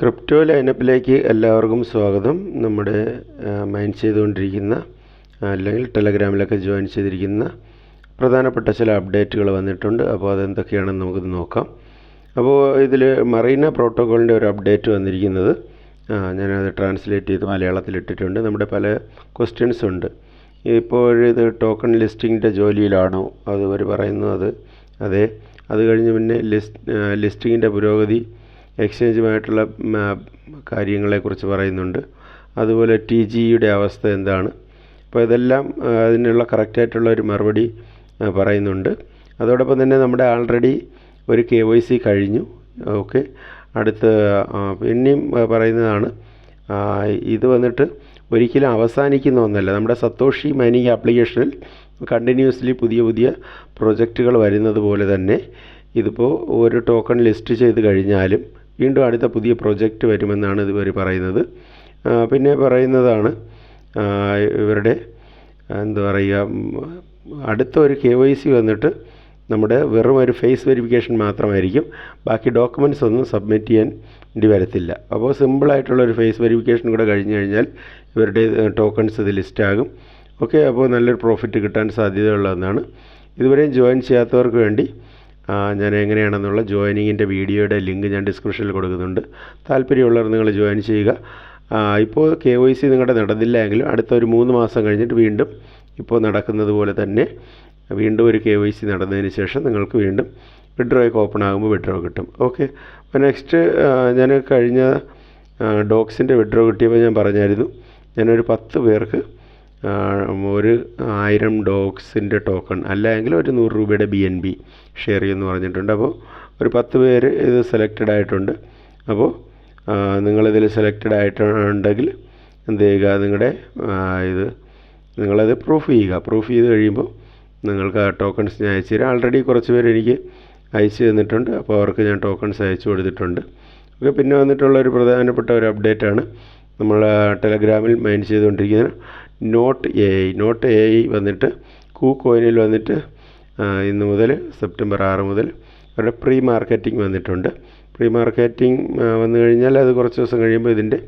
Crypto ലൈനപ്പിലേക്ക് എല്ലാവർക്കും സ്വാഗതം. നമ്മുടെ മൈൻ ചെയ്തുകൊണ്ടിരിക്കുന്ന അല്ലെങ്കിൽ ടെലഗ്രാമിലൊക്കെ ജോയിൻ ചെയ്തിരിക്കുന്ന പ്രധാനപ്പെട്ട ചില അപ്ഡേറ്റുകൾ വന്നിട്ടുണ്ട്. അപ്പോൾ അതെന്തൊക്കെയാണെന്ന് നമുക്കിത് നോക്കാം. അപ്പോൾ ഇതിൽ മറീന പ്രോട്ടോക്കോളിന്റെ ഒരു അപ്ഡേറ്റ് വന്നിരിക്കുന്നത്. ഞാനത് ട്രാൻസ്ലേറ്റ് ചെയ്ത് മലയാളത്തിൽ ഇട്ടിട്ടുണ്ട് നമ്മുടെ പല ക്വസ്റ്റ്യൻസ് ഉണ്ട്. ഇപ്പോഴിത് ടോക്കൺ ലിസ്റ്റിങ്ങിന്റെ ജോലിയിലാണോ? അത് അവർ പറയുന്നു അത്. അതെ. അത് കഴിഞ്ഞ് പിന്നെ ലിസ്റ്റ് ലിസ്റ്റിങ്ങിന്റെ പുരോഗതി എക്സ്ചേഞ്ചുമായിട്ടുള്ള കാര്യങ്ങളെക്കുറിച്ച് പറയുന്നുണ്ട്. അതുപോലെ ടി ജിയുടെ അവസ്ഥ എന്താണ്? അപ്പോൾ ഇതെല്ലാം അതിനുള്ള കറക്റ്റായിട്ടുള്ള ഒരു മറുപടി പറയുന്നുണ്ട്. അതോടൊപ്പം തന്നെ നമ്മുടെ ആൾറെഡി ഒരു കെ വൈ സി കഴിഞ്ഞു. ഓക്കെ. അടുത്ത പിന്നെയും പറയുന്നതാണ് ഇത് വന്നിട്ട് ഒരിക്കലും അവസാനിക്കുന്ന ഒന്നല്ല. നമ്മുടെ സത്തോഷി മൈനിങ് ആപ്ലിക്കേഷനിൽ കണ്ടിന്യൂസ്ലി പുതിയ പുതിയ പ്രൊജക്റ്റുകൾ വരുന്നത് പോലെ തന്നെ ഇതിപ്പോൾ ഒരു ടോക്കൺ ലിസ്റ്റ് ചെയ്ത് കഴിഞ്ഞാലും വീണ്ടും അടുത്ത പുതിയ പ്രൊജക്റ്റ് വരുമെന്നാണ് ഇവർ പറയുന്നത്. പിന്നെ പറയുന്നതാണ് ഇവരുടെ എന്താ പറയുക അടുത്ത ഒരു കെ വൈ സി വന്നിട്ട് നമ്മുടെ വെറും ഒരു ഫേസ് വെരിഫിക്കേഷൻ മാത്രമായിരിക്കും. ബാക്കി ഡോക്യുമെന്റ്സ് ഒന്നും സബ്മിറ്റ് ചെയ്യാൻ വേണ്ടി വരത്തില്ല. അപ്പോൾ സിമ്പിളായിട്ടുള്ളൊരു ഫേസ് വെരിഫിക്കേഷൻ കൂടെ കഴിഞ്ഞ് കഴിഞ്ഞാൽ ഇവരുടെ ടോക്കൺസ് ഇത് ലിസ്റ്റാകും ഓക്കെ അപ്പോൾ നല്ലൊരു പ്രോഫിറ്റ് കിട്ടാൻ സാധ്യതയുള്ളതെന്നാണ്. ഇതുവരെയും ജോയിൻ ചെയ്യാത്തവർക്ക് വേണ്ടി ഞാൻ എങ്ങനെയാണെന്നുള്ള ജോയിനിങ്ങിന്റെ വീഡിയോയുടെ ലിങ്ക് ഞാൻ ഡിസ്ക്രിപ്ഷനിൽ കൊടുക്കുന്നുണ്ട്. താല്പര്യമുള്ളവർ നിങ്ങൾ ജോയിൻ ചെയ്യുക. ഇപ്പോൾ കെ വൈ സി നിങ്ങളുടെ നടന്നില്ല എങ്കിലും അടുത്ത ഒരു മൂന്ന് മാസം കഴിഞ്ഞിട്ട് വീണ്ടും ഇപ്പോൾ നടക്കുന്നത് പോലെ തന്നെ വീണ്ടും ഒരു കെ വൈ സി നടന്നതിന് ശേഷം നിങ്ങൾക്ക് വീണ്ടും വിഡ്രോയൊക്കെ ഓപ്പൺ ആകുമ്പോൾ വിഡ്രോ കിട്ടും. ഓക്കെ. അപ്പോൾ നെക്സ്റ്റ് ഞാൻ കഴിഞ്ഞ ഡോഗ്സിന്റെ വിഡ്രോ കിട്ടിയപ്പോൾ ഞാൻ പറഞ്ഞായിരുന്നു. ഞാനൊരു പത്ത് പേർക്ക് ഒരു ആയിരം ഡോഗ്സിന്റെ ടോക്കൺ അല്ലെങ്കിൽ ഒരു നൂറ് രൂപയുടെ ബി എൻ ബി ഷെയർ ചെയ്യുമെന്ന് പറഞ്ഞിട്ടുണ്ട്. അപ്പോൾ ഒരു പത്ത് പേര് ഇത് സെലക്റ്റഡ് ആയിട്ടുണ്ട്. അപ്പോൾ നിങ്ങളിതിൽ സെലക്റ്റഡ് ആയിട്ടുണ്ടെങ്കിൽ എന്ത് ചെയ്യുക നിങ്ങളുടെ ഇത് നിങ്ങളത് പ്രൂഫ് ചെയ്യുക. പ്രൂഫ് ചെയ്ത് കഴിയുമ്പോൾ നിങ്ങൾക്ക് ആ ടോക്കൺസ് ഞാൻ അയച്ചു തരാം. ആൾറെഡി കുറച്ച് പേര് എനിക്ക് അയച്ചു തന്നിട്ടുണ്ട്. അപ്പോൾ അവർക്ക് ഞാൻ ടോക്കൺസ് അയച്ചു കൊടുത്തിട്ടുണ്ട്. ഓക്കെ പിന്നെ വന്നിട്ടുള്ള ഒരു പ്രധാനപ്പെട്ട ഒരു അപ്ഡേറ്റാണ് നമ്മൾ ടെലഗ്രാമിൽ മെയിൻ ചെയ്തുകൊണ്ടിരിക്കുന്ന not A I not A I വന്നിട്ട് കൂ കോയിനിൽ വന്നിട്ട് ഇന്ന് മുതൽ സെപ്റ്റംബർ ആറ് മുതൽ അവരുടെ പ്രീ മാർക്കറ്റിംഗ് വന്നിട്ടുണ്ട്. പ്രീ മാർക്കറ്റിംഗ് വന്നു കഴിഞ്ഞാൽ അത് കുറച്ച് ദിവസം കഴിയുമ്പോൾ ഇതിന്റെ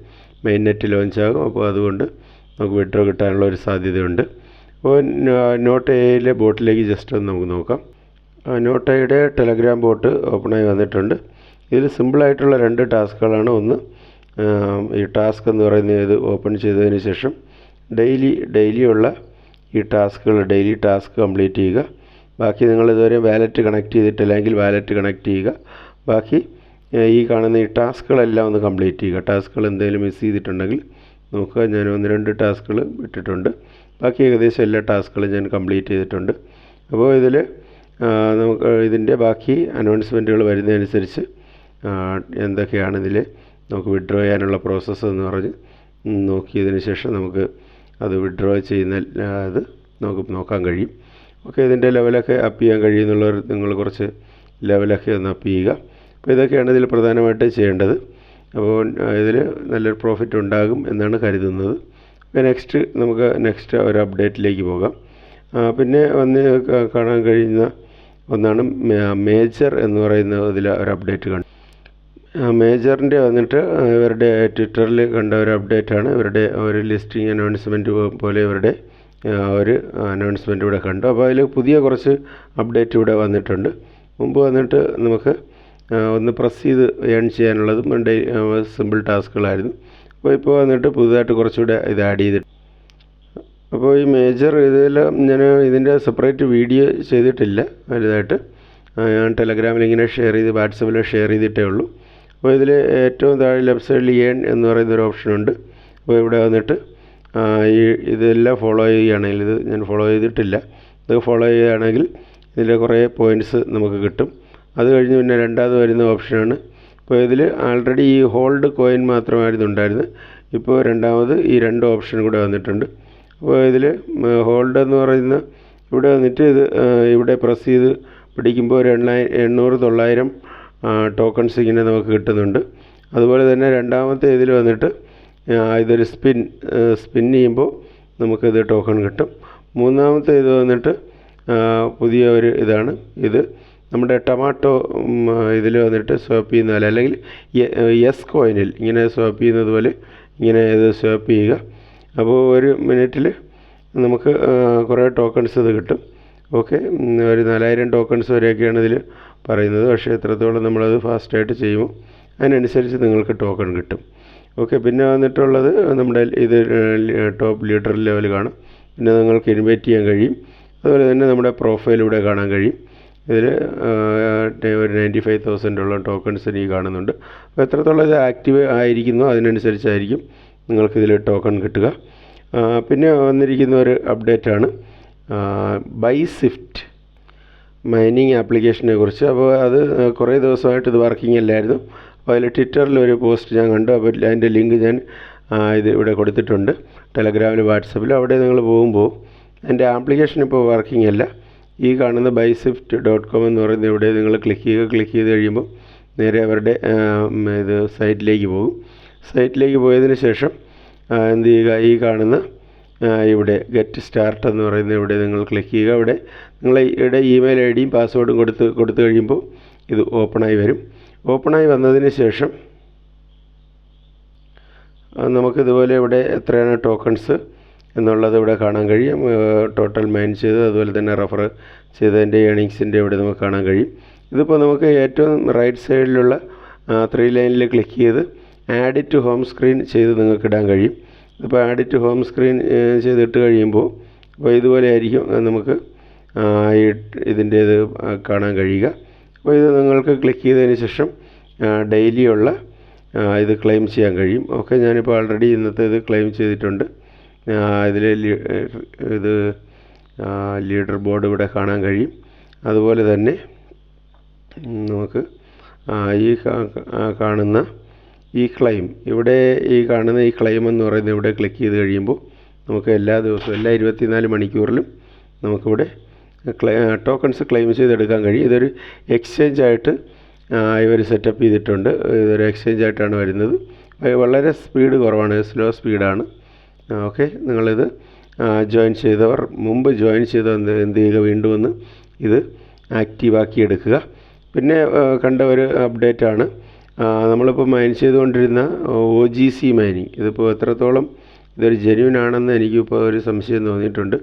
മെയിൻ നെറ്റ് ലോഞ്ച് ആകും. അപ്പോൾ അതുകൊണ്ട് നമുക്ക് വിഡ്രോ കിട്ടാനുള്ള ഒരു സാധ്യതയുണ്ട്. അപ്പോൾ നോട്ട് എയിലെ ബോട്ടിലേക്ക് ജസ്റ്റ് ഒന്ന് നമുക്ക് നോക്കാം. നോട്ട് എയുടെ ടെലഗ്രാം ബോട്ട് ഓപ്പണായി വന്നിട്ടുണ്ട്. ഇതിൽ സിമ്പിളായിട്ടുള്ള രണ്ട് ടാസ്കുകളാണ് ഒന്ന് ഈ ടാസ്ക് എന്ന് പറയുന്നത് ഓപ്പൺ ചെയ്തതിന് ശേഷം ഡെയിലി ഡെയിലി ഉള്ള ഈ ടാസ്കുകൾ ഡെയിലി ടാസ്ക് കംപ്ലീറ്റ് ചെയ്യുക. ബാക്കി നിങ്ങൾ ഇതുവരെ വാലറ്റ് കണക്ട് ചെയ്തിട്ടില്ലെങ്കിൽ വാലറ്റ് കണക്ട് ചെയ്യുക. ബാക്കി ഈ കാണുന്ന ഈ ടാസ്കുകളെല്ലാം ഒന്ന് കംപ്ലീറ്റ് ചെയ്യുക. ടാസ്കുകൾ എന്തെങ്കിലും മിസ് ചെയ്തിട്ടുണ്ടെങ്കിൽ നോക്കുക. ഞാൻ ഒന്ന് രണ്ട് ടാസ്കുകൾ ഇട്ടിട്ടുണ്ട്. ബാക്കി ഏകദേശം എല്ലാ ടാസ്കുകളും ഞാൻ കംപ്ലീറ്റ് ചെയ്തിട്ടുണ്ട്. അപ്പോൾ ഇതിൽ നമുക്ക് ഇതിന്റെ ബാക്കി അനൗൺസ്മെന്റുകൾ വരുന്നതനുസരിച്ച് എന്തൊക്കെയാണ് ഇതിൽ നമുക്ക് വിഡ്രോ ചെയ്യാനുള്ള പ്രോസസ്സ് എന്ന് പറഞ്ഞ് നോക്കിയതിന് ശേഷം നമുക്ക് അത് വിഡ്രോ ചെയ്യുന്ന അത് നമുക്ക് നോക്കാൻ കഴിയും. ഓക്കെ ഇതിന്റെ ലെവലൊക്കെ അപ്പ് ചെയ്യാൻ കഴിയുന്നുള്ളവർ നിങ്ങൾ കുറച്ച് ലെവലൊക്കെ ഒന്ന് അപ്പ് ചെയ്യുക. അപ്പോൾ ഇതൊക്കെയാണ് ഇതിൽ പ്രധാനമായിട്ട് ചെയ്യേണ്ടത്. അപ്പോൾ ഇതിൽ നല്ലൊരു പ്രോഫിറ്റ് ഉണ്ടാകും എന്നാണ് കരുതുന്നത്. അപ്പോൾ നെക്സ്റ്റ് നമുക്ക് നെക്സ്റ്റ് ഒരു അപ്ഡേറ്റിലേക്ക് പോകാം. പിന്നെ വന്ന് കാണാൻ കഴിയുന്ന ഒന്നാണ് മേജർ എന്ന് പറയുന്ന ഇതിൽ ഒരു അപ്ഡേറ്റ് കണ്ടു മേജറിന്റെ വന്നിട്ട് ഇവരുടെ ട്വിറ്ററിൽ കണ്ട ഒരു അപ്ഡേറ്റ് ആണ് ഇവരുടെ ഒരു ലിസ്റ്റിംഗ് അനൗൺസ്മെന്റ് പോലെ ഇവരുടെ ഒരു അനൗൺസ്മെന്റ് ഇവിടെ കണ്ടു. അപ്പോൾ അതിൽ പുതിയ കുറച്ച് അപ്ഡേറ്റ് ഇവിടെ വന്നിട്ടുണ്ട്. മുമ്പ് വന്നിട്ട് നമുക്ക് ഒന്ന് പ്രസ് ചെയ്ത് ഏൺ ചെയ്യാനുള്ളതും ഡേ സിമ്പിൾ ടാസ്കുകളായിരുന്നു. അപ്പോൾ ഇപ്പോൾ വന്നിട്ട് പുതുതായിട്ട് കുറച്ചുകൂടെ ഇത് ആഡ് ചെയ്തിട്ട്. അപ്പോൾ ഈ മേജർ ഇതിൽ ഞാൻ ഇതിന്റെ സെപ്പറേറ്റ് വീഡിയോ ചെയ്തിട്ടില്ല വലുതായിട്ട്. ഞാൻ ടെലഗ്രാമിൽ ഇങ്ങനെ ഷെയർ ചെയ്ത് വാട്സപ്പിൽ ഷെയർ ചെയ്തിട്ടേ ഉള്ളൂ. അപ്പോൾ ഇതിൽ ഏറ്റവും താഴെ ലെഫ്റ്റ് സൈഡിൽ ഏൺ എന്ന് പറയുന്ന ഒരു ഓപ്ഷൻ ഉണ്ട്. അപ്പോൾ ഇവിടെ വന്നിട്ട് ഈ ഇതെല്ലാം ഫോളോ ചെയ്യുകയാണെങ്കിൽ ഇത് ഞാൻ ഫോളോ ചെയ്തിട്ടില്ല. ഇത് ഫോളോ ചെയ്യുകയാണെങ്കിൽ ഇതിന്റെ കുറേ പോയിന്റ്സ് നമുക്ക് കിട്ടും. അത് കഴിഞ്ഞ് പിന്നെ രണ്ടാമത് വരുന്ന ഓപ്ഷനാണ് ഇപ്പോൾ ഇതിൽ ആൾറെഡി ഈ ഹോൾഡ് കോയിൻ മാത്രമായിരുന്നു ഉണ്ടായിരുന്നത് ഇപ്പോൾ രണ്ടാമത് ഈ രണ്ട് ഓപ്ഷൻ കൂടെ വന്നിട്ടുണ്ട്. അപ്പോൾ ഇതിൽ ഹോൾഡ് എന്ന് പറയുന്ന ഇവിടെ വന്നിട്ട് ഇത് ഇവിടെ പ്രസ് ചെയ്ത് പിടിക്കുമ്പോൾ ഒരു എണ്ണായി എണ്ണൂറ് തൊള്ളായിരം ടോക്കൺസ് ഇങ്ങനെ നമുക്ക് കിട്ടുന്നുണ്ട്. അതുപോലെ തന്നെ രണ്ടാമത്തെ ഇതിൽ വന്നിട്ട് ഇതൊരു സ്പിൻ സ്പിൻ ചെയ്യുമ്പോൾ നമുക്കിത് ടോക്കൺ കിട്ടും. മൂന്നാമത്തെ ഇത് വന്നിട്ട് പുതിയ ഒരു ഇതാണ്. ഇത് നമ്മുടെ ടൊമാറ്റോ ഇതിൽ വന്നിട്ട് സ്വാപ്പ് ചെയ്യുന്ന പോലെ അല്ലെങ്കിൽ യെസ് കോയിനിൽ ഇങ്ങനെ സ്വാപ്പ് ചെയ്യുന്നത് പോലെ ഇങ്ങനെ ഇത് സ്വാപ്പ് ചെയ്യുക. അപ്പോൾ ഒരു മിനിറ്റിൽ നമുക്ക് കുറേ ടോക്കൺസ് ഇത് കിട്ടും. ഓക്കെ ഒരു നാലായിരം ടോക്കൺസ് വരെയൊക്കെയാണ് ഇതിൽ പറയുന്നത്. പക്ഷേ എത്രത്തോളം നമ്മളത് ഫാസ്റ്റായിട്ട് ചെയ്യും അതിനനുസരിച്ച് നിങ്ങൾക്ക് ടോക്കൺ കിട്ടും. ഓക്കെ പിന്നെ വന്നിട്ടുള്ളത് നമ്മുടെ ഇത് ടോപ്പ് ലീഡർ ലെവൽ കാണും. പിന്നെ നിങ്ങൾക്ക് ഇൻവൈറ്റ് ചെയ്യാൻ കഴിയും. അതുപോലെ തന്നെ നമ്മുടെ പ്രൊഫൈൽ കാണാൻ കഴിയും. ഇതിൽ ഒരു നയന്റി ഫൈവ് തൗസൻഡോളം ടോക്കൺസ് ഇനി കാണുന്നുണ്ട്. അപ്പോൾ എത്രത്തോളം ഇത് ആക്റ്റീവ് ആയിരിക്കുന്നു അതിനനുസരിച്ചായിരിക്കും നിങ്ങൾക്കിതിൽ ടോക്കൺ കിട്ടുക. പിന്നെ വന്നിരിക്കുന്ന ഒരു അപ്ഡേറ്റാണ് ബൈ സ്വിഫ്റ്റ് മൈനിങ് ആപ്ലിക്കേഷനെ കുറിച്ച്. അപ്പോൾ അത് കുറേ ദിവസമായിട്ട് ഇത് വർക്കിംഗ് അല്ലായിരുന്നു. അപ്പോൾ അതിൽ ട്വിറ്ററിൽ ഒരു പോസ്റ്റ് ഞാൻ കണ്ടു. അപ്പോൾ അതിന്റെ ലിങ്ക് ഞാൻ ഇത് ഇവിടെ കൊടുത്തിട്ടുണ്ട്. ടെലഗ്രാമിൽ വാട്സപ്പിൽ അവിടെ നിങ്ങൾ പോകുമ്പോൾ എന്റെ ആപ്ലിക്കേഷൻ ഇപ്പോൾ വർക്കിംഗ് അല്ല. ഈ കാണുന്ന ബൈസിഫ്റ്റ് ഡോട്ട് കോം എന്ന് പറയുന്ന ഇവിടെ നിങ്ങൾ ക്ലിക്ക് ചെയ്യുക ക്ലിക്ക് ചെയ്ത് കഴിയുമ്പോൾ നേരെ അവരുടെ ഇത് സൈറ്റിലേക്ക് പോകും. സൈറ്റിലേക്ക് പോയതിന് ശേഷം എന്ത് ചെയ്യുക? ഈ കാണുന്ന ഇവിടെ ഗെറ്റ് സ്റ്റാർട്ട് എന്ന് പറയുന്ന ഇവിടെ നിങ്ങൾ ക്ലിക്ക് ചെയ്യുക. ഇവിടെ നിങ്ങളുടെ ഇമെയിൽ ഐ ഡിയും പാസ്വേഡും കൊടുത്ത് കൊടുത്തു കഴിയുമ്പോൾ ഇത് ഓപ്പണായി വരും. ഓപ്പണായി വന്നതിന് ശേഷം നമുക്കിതുപോലെ ഇവിടെ എത്രയാണ് ടോക്കൺസ് എന്നുള്ളത് ഇവിടെ കാണാൻ കഴിയും. ടോട്ടൽ മൈൻ ചെയ്ത് അതുപോലെ തന്നെ റെഫർ ചെയ്തതിന്റെ ഏണിങ്സിന്റെ ഇവിടെ നമുക്ക് കാണാൻ കഴിയും. ഇതിപ്പോൾ നമുക്ക് ഏറ്റവും റൈറ്റ് സൈഡിലുള്ള ത്രീ ലൈനിൽ ക്ലിക്ക് ചെയ്ത് ആഡ് ടു ഹോം സ്ക്രീൻ ചെയ്ത് നിങ്ങൾക്ക് ഇടാൻ കഴിയും. ഇപ്പോൾ ആഡ് ടു ഹോം സ്ക്രീൻ ചെയ്തിട്ട് കഴിയുമ്പോൾ അപ്പോൾ ഇതുപോലെ ആയിരിക്കും. നമുക്ക് ഈ ഇതിന്റെ ഇത് കാണാൻ കഴിയുക. അപ്പോൾ ഇത് നിങ്ങൾക്ക് ക്ലിക്ക് ചെയ്തതിന് ശേഷം ഡെയിലിയുള്ള ഇത് ക്ലെയിം ചെയ്യാൻ കഴിയും. ഓക്കെ ഞാനിപ്പോൾ ഓൾറെഡി ഇന്നത്തെ ഇത് ക്ലെയിം ചെയ്തിട്ടുണ്ട്. ഇതിൽ ഇത് ലീഡർ ബോർഡ് ഇവിടെ കാണാൻ കഴിയും. അതുപോലെ തന്നെ നമുക്ക് ഈ കാണുന്ന ഈ ക്ലെയിം ഇവിടെ ഈ കാണുന്ന ഈ ക്ലെയിം എന്ന് പറയുന്നത് ഇവിടെ ക്ലിക്ക് ചെയ്ത് കഴിയുമ്പോൾ നമുക്ക് എല്ലാ ദിവസവും എല്ലാ ഇരുപത്തിനാല് മണിക്കൂറിലും നമുക്കിവിടെ ക്ലെ ടോക്കൺസ് ക്ലെയിം ചെയ്തെടുക്കാൻ കഴിയും. ഇതൊരു എക്സ്ചേഞ്ച് ആയിട്ട് ഇവർ സെറ്റപ്പ് ചെയ്തിട്ടുണ്ട്. ഇതൊരു എക്സ്ചേഞ്ച് ആയിട്ടാണ് വരുന്നത്. വളരെ സ്പീഡ് കുറവാണ് സ്ലോ സ്പീഡാണ് ഓക്കെ നിങ്ങളിത് ജോയിൻ ചെയ്തവർ മുമ്പ് ജോയിൻ ചെയ്ത എന്ത് ചെയ്യുക വീണ്ടും ഒന്ന് ഇത് ആക്റ്റീവാക്കി എടുക്കുക. പിന്നെ കണ്ട ഒരു അപ്ഡേറ്റ് ആണ്. നമ്മളിപ്പോൾ മൈൻ ചെയ്തുകൊണ്ടിരുന്ന ഒ ജി സി മൈനിങ് ഇതിപ്പോൾ എത്രത്തോളം ഇതൊരു ജെന്യൂൻ ആണെന്ന് എനിക്കിപ്പോൾ ഒരു സംശയം തോന്നിയിട്ടുണ്ട്.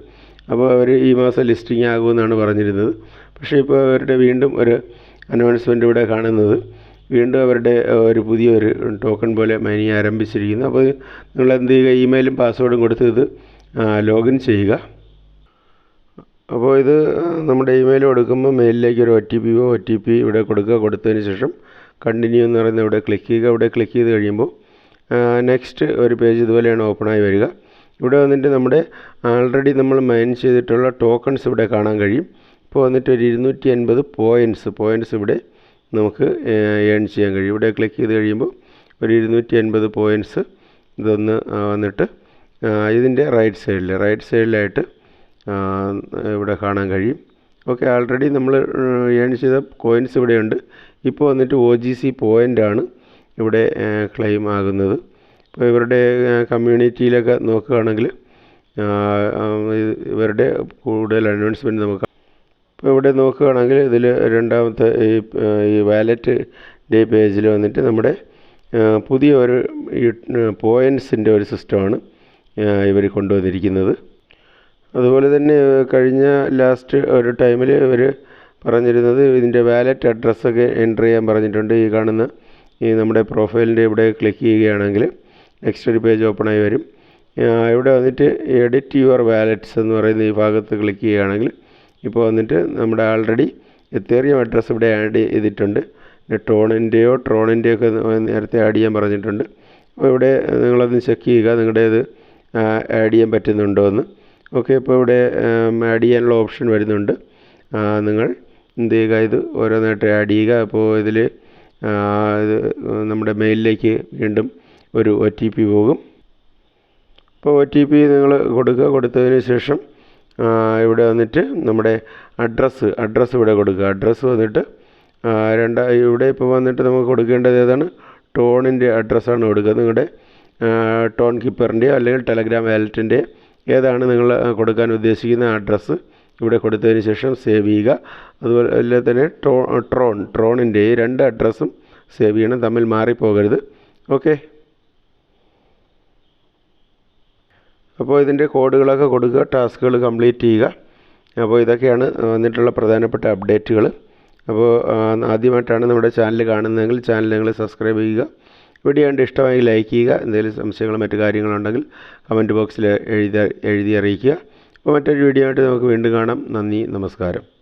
അപ്പോൾ അവർ ഈ മാസം ലിസ്റ്റിംഗ് ആകുമെന്നാണ് പറഞ്ഞിരുന്നത്. പക്ഷേ ഇപ്പോൾ അവരുടെ വീണ്ടും ഒരു അനൗൺസ്മെന്റ് ഇവിടെ കാണുന്നത്. വീണ്ടും അവരുടെ ഒരു പുതിയൊരു ടോക്കൺ പോലെ മൈനിങ് ആരംഭിച്ചിരിക്കുന്നു. അപ്പോൾ നിങ്ങൾ എന്ത് ചെയ്യുക? ഇമെയിലും പാസ്വേഡും കൊടുത്ത് ഇത് ലോഗിൻ ചെയ്യുക. അപ്പോൾ ഇത് നമ്മുടെ ഇമെയിൽ കൊടുക്കുമ്പോൾ മെയിലിലേക്ക് ഒരു ഒ ടി പിയോ ഒ ടി പി ഇവിടെ കൊടുക്കുക. കൊടുത്തതിന് ശേഷം കണ്ടിന്യൂ എന്ന് പറയുന്ന ഇവിടെ ക്ലിക്ക് ചെയ്യുക. ഇവിടെ ക്ലിക്ക് ചെയ്ത് കഴിയുമ്പോൾ നെക്സ്റ്റ് ഒരു പേജ് ഇതുപോലെയാണ് ഓപ്പണായി വരിക. ഇവിടെ വന്നിട്ട് നമ്മുടെ ആൾറെഡി നമ്മൾ മൈൻ ചെയ്തിട്ടുള്ള ടോക്കൺസ് ഇവിടെ കാണാൻ കഴിയും. ഇപ്പോൾ വന്നിട്ട് ഒരു ഇരുന്നൂറ്റി അൻപത് പോയിന്റ്സ് പോയിന്റ്സ് ഇവിടെ നമുക്ക് ഏൺ ചെയ്യാൻ കഴിയും. ഇവിടെ ക്ലിക്ക് ചെയ്ത് കഴിയുമ്പോൾ ഒരു ഇരുന്നൂറ്റി അൻപത് പോയിന്റ്സ് ഇതൊന്ന് വന്നിട്ട് ഇതിന്റെ റൈറ്റ് സൈഡിൽ റൈറ്റ് സൈഡിലായിട്ട് ഇവിടെ കാണാൻ കഴിയും. ഓക്കെ ആൾറെഡി നമ്മൾ ഏൺ ചെയ്ത കോയിൻസ് ഇവിടെയുണ്ട്. ഇപ്പോൾ വന്നിട്ട് ഒ ജി സി പോയിന്റാണ് ഇവിടെ ക്ലെയിം ആകുന്നത്. ഇപ്പോൾ ഇവരുടെ കമ്മ്യൂണിറ്റിയിലൊക്കെ നോക്കുകയാണെങ്കിൽ ഇവരുടെ കൂടുതൽ അനൗൺസ്മെന്റ് നമുക്ക് ഇപ്പോൾ ഇവിടെ നോക്കുകയാണെങ്കിൽ ഇതിൽ രണ്ടാമത്തെ ഈ ഈ വാലറ്റ് ഡേ പേജിൽ വന്നിട്ട് നമ്മുടെ പുതിയ ഒരു പോയിൻസിന്റെ ഒരു സിസ്റ്റമാണ് ഇവർ കൊണ്ടുവന്നിരിക്കുന്നത്. അതുപോലെ തന്നെ കഴിഞ്ഞ ലാസ്റ്റ് ഒരു ടൈമിൽ ഇവർ പറഞ്ഞിരുന്നത് ഇതിന്റെ വാലറ്റ് അഡ്രസ്സൊക്കെ എന്റർ ചെയ്യാൻ പറഞ്ഞിട്ടുണ്ട്. ഈ കാണുന്ന ഈ നമ്മുടെ പ്രൊഫൈലിന്റെ ഇവിടെ ക്ലിക്ക് ചെയ്യുകയാണെങ്കിൽ നെക്സ്റ്റ് ഒരു പേജ് ഓപ്പൺ ആയി വരും ഇവിടെ വന്നിട്ട് എഡിറ്റ് യുവർ വാലറ്റ്സ് എന്ന് പറയുന്ന ഈ ഭാഗത്ത് ക്ലിക്ക് ചെയ്യുകയാണെങ്കിൽ ഇപ്പോൾ വന്നിട്ട് നമ്മുടെ ആൾറെഡി എത്തേറിയം അഡ്രസ്സ് ഇവിടെ ആഡ് ചെയ്തിട്ടുണ്ട്. ട്രോണിന്റെയോ ട്രോണിന്റെയോ ഒക്കെ നേരത്തെ ആഡ് ചെയ്യാൻ പറഞ്ഞിട്ടുണ്ട്. അപ്പോൾ ഇവിടെ നിങ്ങളൊന്ന് ചെക്ക് ചെയ്യുക നിങ്ങളുടേത് ആഡ് ചെയ്യാൻ പറ്റുന്നുണ്ടോ എന്ന്. ഓക്കെ ഇപ്പോൾ ഇവിടെ ആഡ് ചെയ്യാനുള്ള ഓപ്ഷൻ വരുന്നുണ്ട്. നിങ്ങൾ എന്ത് ചെയ്യുക? ഇത് ഓരോന്നായിട്ട് ആഡ് ചെയ്യുക. അപ്പോൾ ഇതിൽ ഇത് നമ്മുടെ മെയിലിലേക്ക് വീണ്ടും ഒരു ഒ ടി പി പോകും. അപ്പോൾ ഒ ടി പി നിങ്ങൾ കൊടുക്കുക. കൊടുത്തതിന് ശേഷം ഇവിടെ വന്നിട്ട് നമ്മുടെ അഡ്രസ്സ് അഡ്രസ്സ് ഇവിടെ കൊടുക്കുക. അഡ്രസ്സ് വന്നിട്ട് രണ്ട് ഇവിടെ ഇപ്പോൾ വന്നിട്ട് നമുക്ക് കൊടുക്കേണ്ടത് ഏതാണ്? ടോണിന്റെ അഡ്രസ്സാണ് കൊടുക്കുക. നിങ്ങളുടെ ടോൺ കീപ്പറിന്റെയോ അല്ലെങ്കിൽ ടെലഗ്രാം വാലറ്റിന്റെ ഏതാണ് നിങ്ങൾ കൊടുക്കാൻ ഉദ്ദേശിക്കുന്ന അഡ്രസ്സ് ഇവിടെ കൊടുത്തതിന് ശേഷം സേവ് ചെയ്യുക. അതുപോലെ തന്നെ ട്രോ ട്രോൺ ട്രോണിന്റെ രണ്ട് അഡ്രസ്സും സേവ് ചെയ്യണം. തമ്മിൽ മാറിപ്പോകരുത്. ഓക്കെ. അപ്പോൾ ഇതിന്റെ കോഡുകളൊക്കെ കൊടുക്കുക. ടാസ്കുകൾ കംപ്ലീറ്റ് ചെയ്യുക. അപ്പോൾ ഇതൊക്കെയാണ് വന്നിട്ടുള്ള പ്രധാനപ്പെട്ട അപ്ഡേറ്റുകൾ. അപ്പോൾ ആദ്യമായിട്ടാണ് നമ്മുടെ ചാനൽ കാണുന്നതെങ്കിൽ ചാനൽ നിങ്ങൾ സബ്സ്ക്രൈബ് ചെയ്യുക. വീഡിയോ കണ്ട് ഇഷ്ടമായി ലൈക്ക് ചെയ്യുക. എന്തെങ്കിലും സംശയങ്ങളോ മറ്റു കാര്യങ്ങളുണ്ടെങ്കിൽ കമന്റ് ബോക്സിൽ എഴുതി എഴുതി അറിയിക്കുക. അപ്പോൾ മറ്റൊരു വീഡിയോ ആയിട്ട് നമുക്ക് വീണ്ടും കാണാം. നന്ദി നമസ്കാരം.